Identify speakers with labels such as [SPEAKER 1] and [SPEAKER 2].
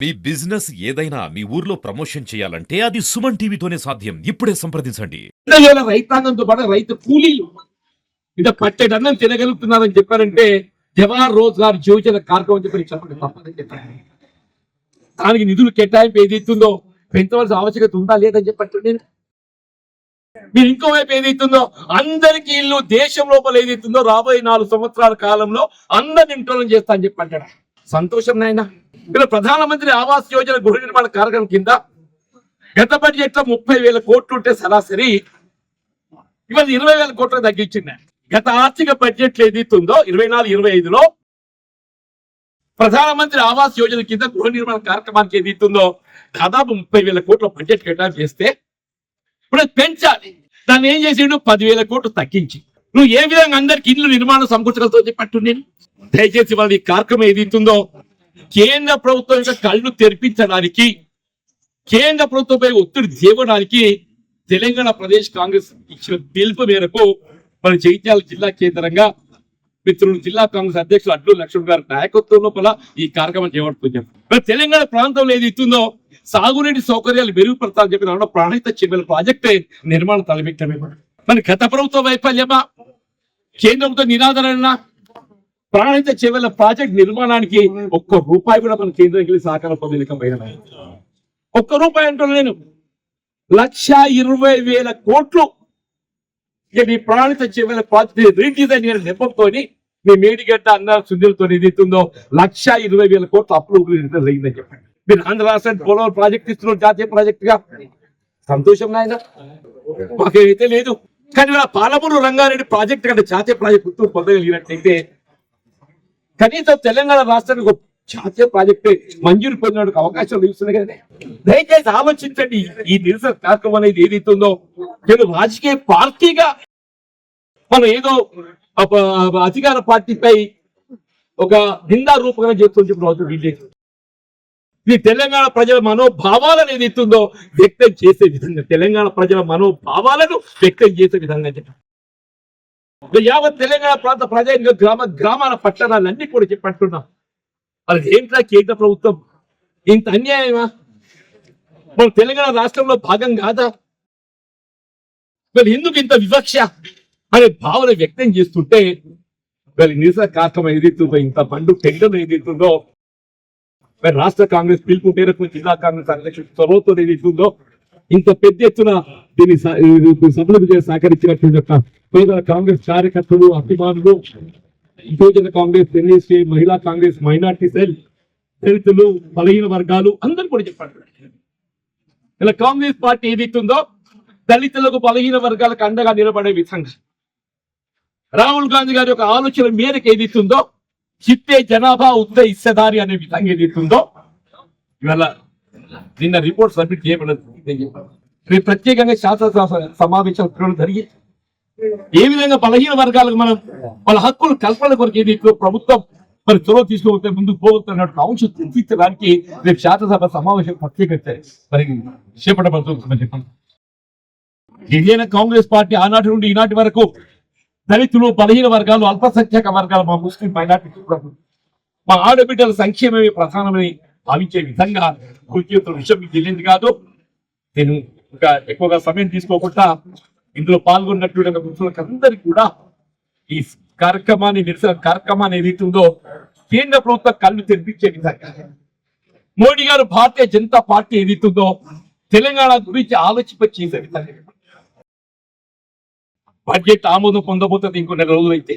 [SPEAKER 1] మీ business ఏదైనా మీ ఊర్లో promotion చేయాలంటే అది సుమన్ టీవీతోనే సాధ్యం. ఇప్పుడే సంప్రదించండి.
[SPEAKER 2] వేల రైతాంగంతో పాటు రైతు కూలీలు ఇంత పట్టెడన్నం తినగలుగుతున్నారని చెప్పారంటే జవహర్ రోజ్గార్ యోజన కార్యక్రమం చెప్పి చెప్పండి తప్పదని చెప్పండి. దానికి నిధులు కేటాయింపు ఏది ఇస్తుందో పెంచవలసిన ఆవశ్యకత ఉందా లేదని చెప్పట్టు నేను మీరు ఇంకోవైపు ఏదైతుందో అందరికి ఇల్లు దేశం లోపల ఏదైతుందో రాబోయే నాలుగు సంవత్సరాల కాలంలో అందరిని ఇంటోలం చేస్తా అని చెప్పంటాడు సంతోషం నాయన. ఇలా ప్రధానమంత్రి ఆవాస్ యోజన గృహ నిర్మాణ కార్యక్రమం కింద గత బడ్జెట్లో ముప్పై వేల కోట్లు ఉంటే సరాసరి ఇవాళ ఇరవై వేల కోట్లు తగ్గించింది. గత ఆర్థిక బడ్జెట్ ఏదైతుందో ఇరవై నాలుగు ఇరవై ఐదులో ప్రధానమంత్రి ఆవాస్ యోజన కింద గృహ నిర్మాణ కార్యక్రమానికి ఏదైతుందో దాదాపు ముప్పై వేల కోట్ల బడ్జెట్ కేటాయింపు చేస్తే ఇప్పుడు పెంచాలి. దాన్ని ఏం చేసిండు? పదివేల కోట్లు తగ్గించి. నువ్వు ఏ విధంగా అందరికి ఇల్లు నిర్మాణం సమకూర్చగలతో చెప్పట్టు నేను దయచేసి వాళ్ళ ఈ కార్యక్రమం ఏదైతుందో కేంద్ర ప్రభుత్వం యొక్క కళ్ళు తెరిపించడానికి కేంద్ర ప్రభుత్వంపై ఒత్తిడి తేవడానికి తెలంగాణ ప్రదేశ్ కాంగ్రెస్ ఇచ్చిన పిలుపు మేరకు మన జగిత్యాల జిల్లా కేంద్రంగా మిత్రులు జిల్లా కాంగ్రెస్ అధ్యక్షులు అడ్లు లక్ష్మణ్ గారి నాయకత్వం లోపల ఈ కార్యక్రమం చేపడుతుంది మరి తెలంగాణ ప్రాంతంలో ఏది ఇస్తుందో సాగునీటి సౌకర్యాలు మెరుగుపడతాలని చెప్పిన దాంట్లో ప్రాణహిత చెల్లెల ప్రాజెక్టే నిర్మాణం తలపెట్టమే మరి గత ప్రభుత్వ వైఫల్యమా? కేంద్ర ప్రభుత్వ ప్రాణహిత చెవెల ప్రాజెక్ట్ నిర్మాణానికి ఒక్క రూపాయి కూడా మన కేంద్రానికి సహకారం పొందలేకపోయినా. ఒక్క రూపాయి అంటున్నా నేను. లక్ష ఇరవై వేల కోట్లు నీ ప్రాణిత చెవెల ప్రాజెక్ట్ రీడిజైన్ నెపంతో మీ మేడిగడ్డ అన్న సుందరితో ఏదైతుందో లక్ష ఇరవై వేల కోట్లు అప్రూవల్ జరిగిందని చెప్పండి. మీరు ఆంధ్ర రాష్ట్రానికి పోలవరం ప్రాజెక్ట్ ఇస్తున్నారు జాతీయ ప్రాజెక్ట్గా? సంతోషం నాయన? మాకేమైతే లేదు. కానీ పాలమూరు రంగారెడ్డి ప్రాజెక్ట్ కంటే జాతీయ ప్రాజెక్ట్ గుర్తు పొందగలిగినట్లయితే కనీసం తెలంగాణ రాష్ట్రానికి ఒక జాతీయ ప్రాజెక్టు మంజూరు పొందడానికి అవకాశం లభిస్తుంది కదా దయచేసి ఆలోచించండి ఈ నిరసన కార్యక్రమం అనేది ఏదైతుందో నేను రాజకీయ పార్టీగా మనం ఏదో అధికార పార్టీపై ఒక నిందా రూపకం చేస్తుంది ప్రభుత్వం అవసరం ఇది తెలంగాణ ప్రజల మనోభావాలను ఏదైతుందో వ్యక్తం చేసే విధంగా తెలంగాణ ప్రజల మనోభావాలను వ్యక్తం చేసే విధంగా చెప్పారు. యావత్ తెలంగాణ ప్రాంత ప్రజలు గ్రామ గ్రామాల పట్టణాలన్నీ కూడా చెప్పట్టున్నాం వాళ్ళకి ఏంట్రా కేంద్ర ప్రభుత్వం? ఇంత అన్యాయమా? మన తెలంగాణ రాష్ట్రంలో భాగం కాదా? మరి ఎందుకు ఇంత వివక్ష అనే భావన వ్యక్తం చేస్తుంటే మరి నిరసన కార్యక్రమం ఏదైతుందో ఇంత పండు టెండర్ ఏదైతుందో మరి రాష్ట్ర కాంగ్రెస్ పిలుపు మేరకు జిల్లా కాంగ్రెస్ అధ్యక్షుడు చొరవతో ఏదైతుందో ఇంత పెద్ద ఎత్తున దీన్ని సభలకు సహకరించినటువంటి పేద కాంగ్రెస్ కార్యకర్తలు అభిమానులు యువజన కాంగ్రెస్ ఎన్ఎస్ఏ మహిళా కాంగ్రెస్ మైనార్టీ సెల్ దళితులు బలహీన వర్గాలు అందరూ కూడా చెప్పారు. ఇలా కాంగ్రెస్ పార్టీ ఏదైతుందో దళితులకు బలహీన వర్గాలకు అండగా నిలబడే విధంగా. రాహుల్ గాంధీ గారి యొక్క ఆలోచన మేరకు ఏదైతుందో చిత్తే జనాభా ఉత్త ఇస్తదారి అనే విధంగా ఏదైతుందో ఇవాళ నిన్న రిపోర్ట్ సబ్మిట్ చేయబడదు. రేపు ప్రత్యేకంగా శాసనసభ సమావేశాలు ఇక్కడ జరిగి ఏ విధంగా బలహీన వర్గాలకు మనం వాళ్ళ హక్కులు కల్పన కొరకు ప్రభుత్వం మరి చొరవ తీసుకోకపోతే ముందుకు పోతున్నట్టు అంశం చూపించడానికి రేపు శాసనసభ సమావేశం ప్రత్యేక మరి చేపట్టబడుతుందని చెప్పండి గిరిజన కాంగ్రెస్ పార్టీ ఆనాటి నుండి ఈనాటి వరకు దళితులు బలహీన వర్గాలు అల్పసంఖ్యాక వర్గాలు మా ముస్లిం మైనార్టీ మా ఆడబిడ్డల సంక్షేమమే ప్రధానమని భావించే విధంగా కుర్చీతో విషయం తెలియదు కాదు. నేను ఇంకా ఎక్కువగా సమయం తీసుకోకుండా ఇందులో పాల్గొన్నటువంటి మిత్రులకు అందరికీ కూడా ఈ కార్యక్రమాన్ని నిరసన కార్యక్రమాన్ని ఏదైతే ఉందో కేంద్ర ప్రభుత్వం కళ్ళు తెరిపించే విధంగా. మోడీ గారు భారతీయ జనతా పార్టీ ఏదైతుందో తెలంగాణ గురించి ఆలోచింప విధంగా. బడ్జెట్ ఆమోదం పొందబోతుంది ఇంకో నెల రోజులైతే.